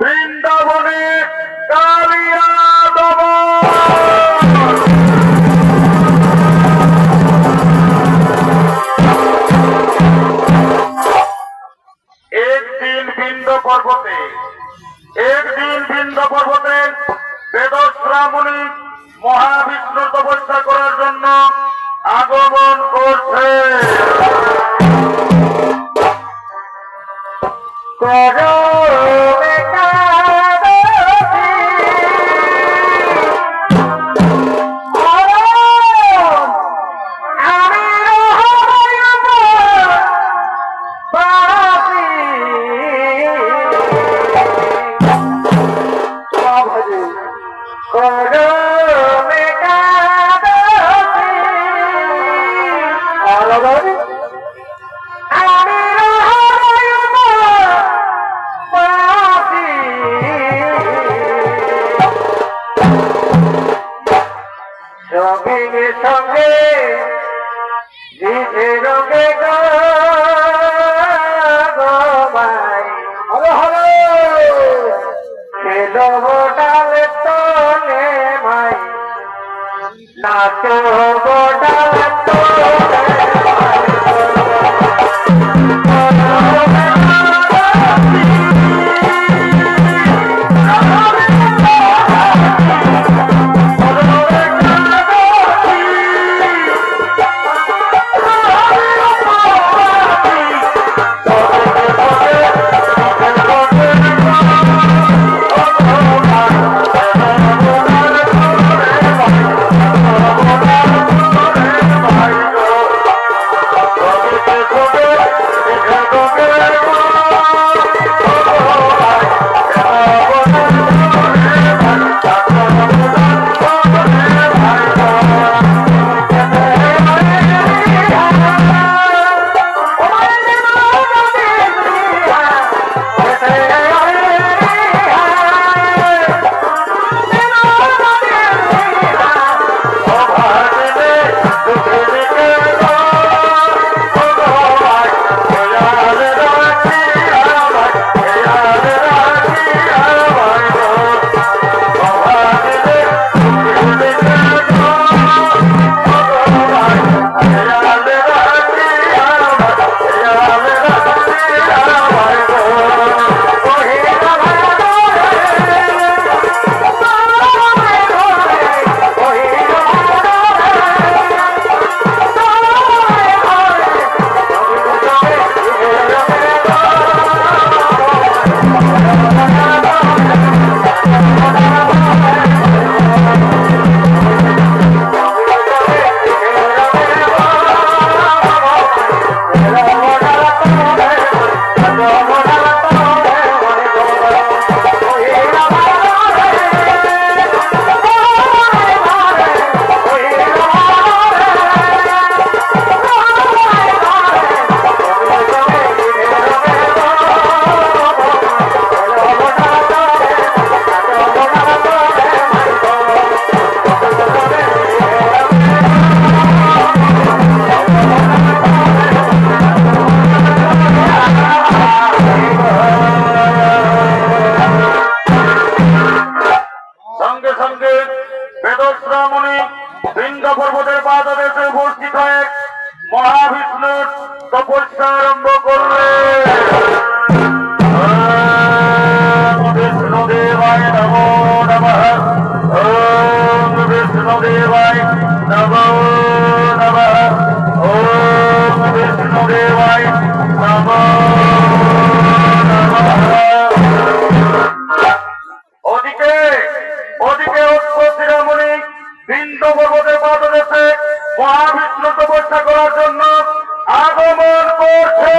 বৃন্দাবনে কালিয়া একদিন বিন্দ পর্বতে একদিন বিন্দ পর্বতে বেদশ্রামণি মহাবিষ্ণু তপস্যা করার ना तो वो तो বিন্দু পর্বতের পাদদেশে মহাবিষ্ণু তপস্যা করার জন্য আগমন করছে।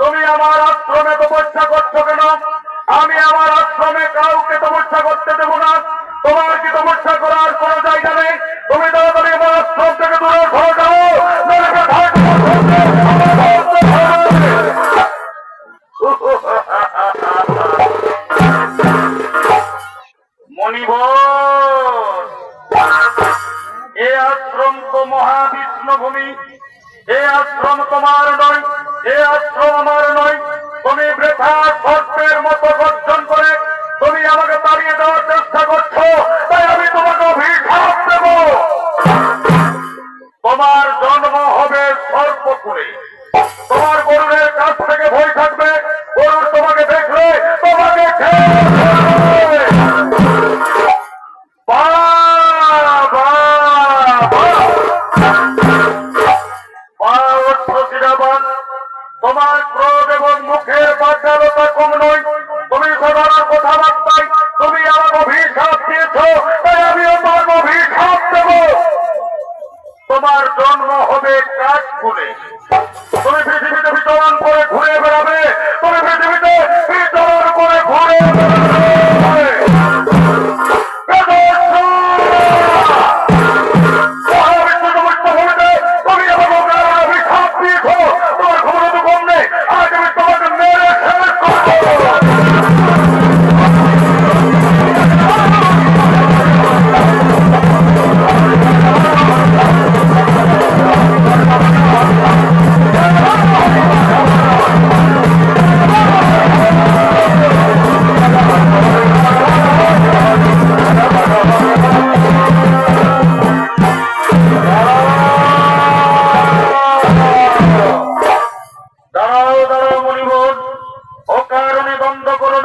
তুমি আমার আশ্রমে তপস্যা করছ কেন? আমি আমার আশ্রমে কাউকে তপস্যা করতে দেবো না। তোমার কি তপস্যা করার কোন জায়গা নেই? তুমি তাড়াতাড়ি আমার আশ্রম থেকে দূরে সরে যাও। এ আশ্রম তো মহাবিষ্ণু ভূমি এ আশ্রম তোমার নয়। এ অস্ত্র আমার নয়। তুমি বৃথা সর্পের মতো গর্জন করে তুমি আমাকে তাড়িয়ে দেওয়ার চেষ্টা করছ, তাই আমি তোমাকে অভিশাপ দেব। তোমার ক্রোধ এবং মুখের বাচালতা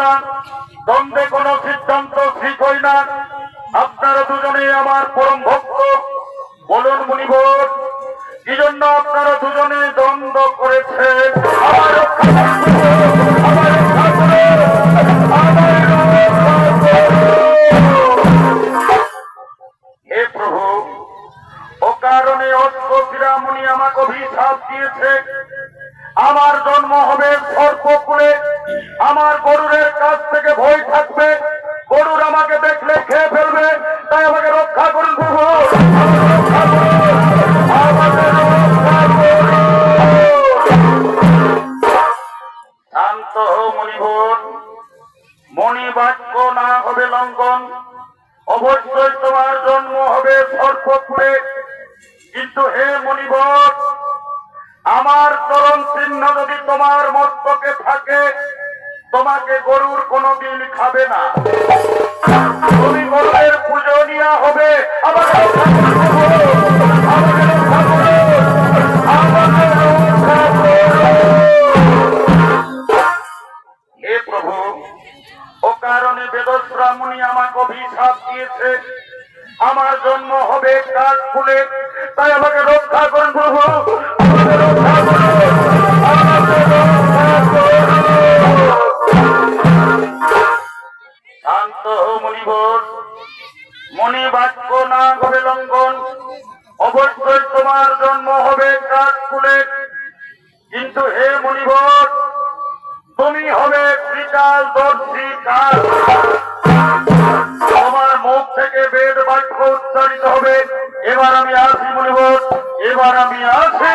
না দ্বন্দ্বে কোন সিদ্ধান্ত ঠিক হই না। আপনারা দুজনে আমার পরম ভক্ত। বলুন মণিবন কি জন্য আপনারা দুজনে দ্বন্দ্ব করেছেন? আমার তোমার মস্তকে থাকে, তোমাকে গরুর কোনোদিন খাবে না। তুমি গরুরের পুজো নেওয়া হবে আমার জন্ম হবে কাঠ ফুলে তাই আমাকে রক্ষা করুন প্রভু। আমাকে রক্ষা করুন। আমাকে রক্ষা করুন। শান্ত হো মণিবর। মণি বাক্য না হবে লঙ্ঘন। অবশ্যই তোমার জন্ম হবে কাঠ ফুলে কিন্তু হে মণিবর, তুমি হবে বিকাল দর্শী কাল মুখ থেকে বেদ বাক্য উচ্চারিত হবে। এবার আমি আসি বলব এবার আমি আসি।